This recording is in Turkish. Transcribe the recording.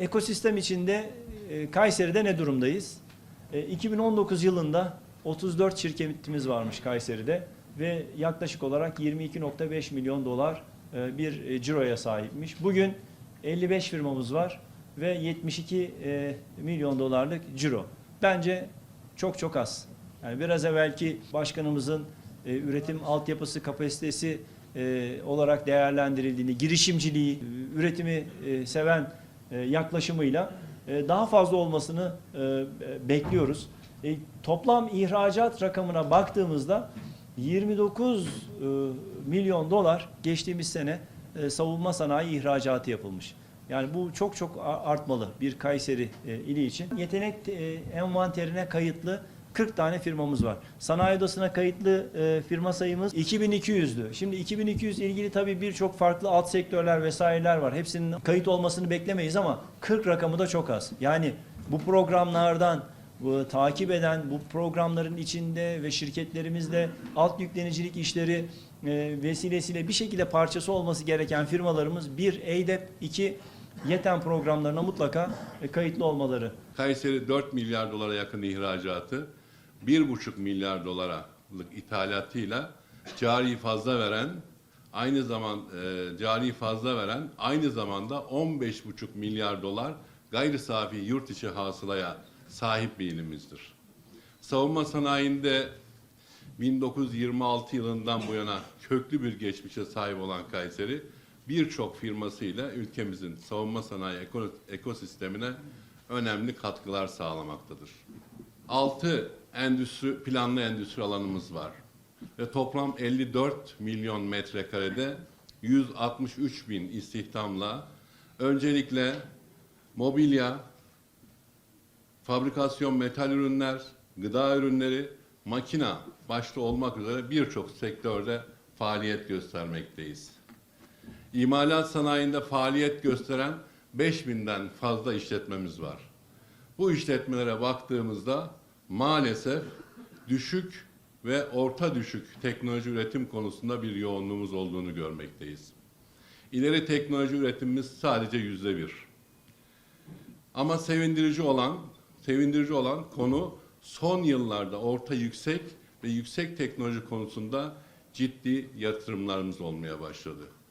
Ekosistem içinde e, Kayseri'de ne durumdayız? E, 2019 yılında 34 şirketimiz varmış Kayseri'de ve yaklaşık olarak 22.5 milyon dolar e, bir e, ciroya sahipmiş. Bugün 55 firmamız var ve 72 e, milyon dolarlık ciro. Bence çok çok az. Yani biraz evvelki başkanımızın e, üretim altyapısı kapasitesi e, olarak değerlendirildiğini, girişimciliği, e, üretimi e, seven yaklaşımıyla e, daha fazla olmasını e, e, bekliyoruz. E, toplam ihracat rakamına baktığımızda 29 e, milyon dolar geçtiğimiz sene e, savunma sanayi ihracatı yapılmış. Yani bu çok çok artmalı bir Kayseri e, ili için. Yetenek e, envanterine kayıtlı 40 tane firmamız var. Sanayi odasına kayıtlı e, firma sayımız 2200'dü. Şimdi 2200 ilgili tabii birçok farklı alt sektörler vesaireler var. Hepsinin kayıt olmasını beklemeyiz ama 40 rakamı da çok az. Yani bu programlardan bu, takip eden bu programların içinde ve şirketlerimizle alt yüklenicilik işleri e, vesilesiyle bir şekilde parçası olması gereken firmalarımız bir EYDEP, iki YETEN programlarına mutlaka e, kayıtlı olmaları Kayseri 4 milyar dolara yakın ihracatı, 1,5 milyar dolarlık ithalatıyla cari fazla veren, aynı zaman e, cari fazla veren, aynı zamanda 15,5 milyar dolar gayri safi yurt içi hasılaya sahip bir ilimizdir. Savunma sanayinde 1926 yılından bu yana köklü bir geçmişe sahip olan Kayseri, birçok firmasıyla ülkemizin savunma sanayi eko- ekosistemine önemli katkılar sağlamaktadır. 6 endüstri, planlı endüstri alanımız var ve toplam 54 milyon metrekarede 163 bin istihdamla öncelikle mobilya, fabrikasyon metal ürünler, gıda ürünleri, makina başta olmak üzere birçok sektörde faaliyet göstermekteyiz. İmalat sanayinde faaliyet gösteren 5000'den fazla işletmemiz var. Bu işletmelere baktığımızda maalesef düşük ve orta düşük teknoloji üretim konusunda bir yoğunluğumuz olduğunu görmekteyiz. İleri teknoloji üretimimiz sadece yüzde bir. Ama sevindirici olan, sevindirici olan konu son yıllarda orta yüksek ve yüksek teknoloji konusunda ciddi yatırımlarımız olmaya başladı.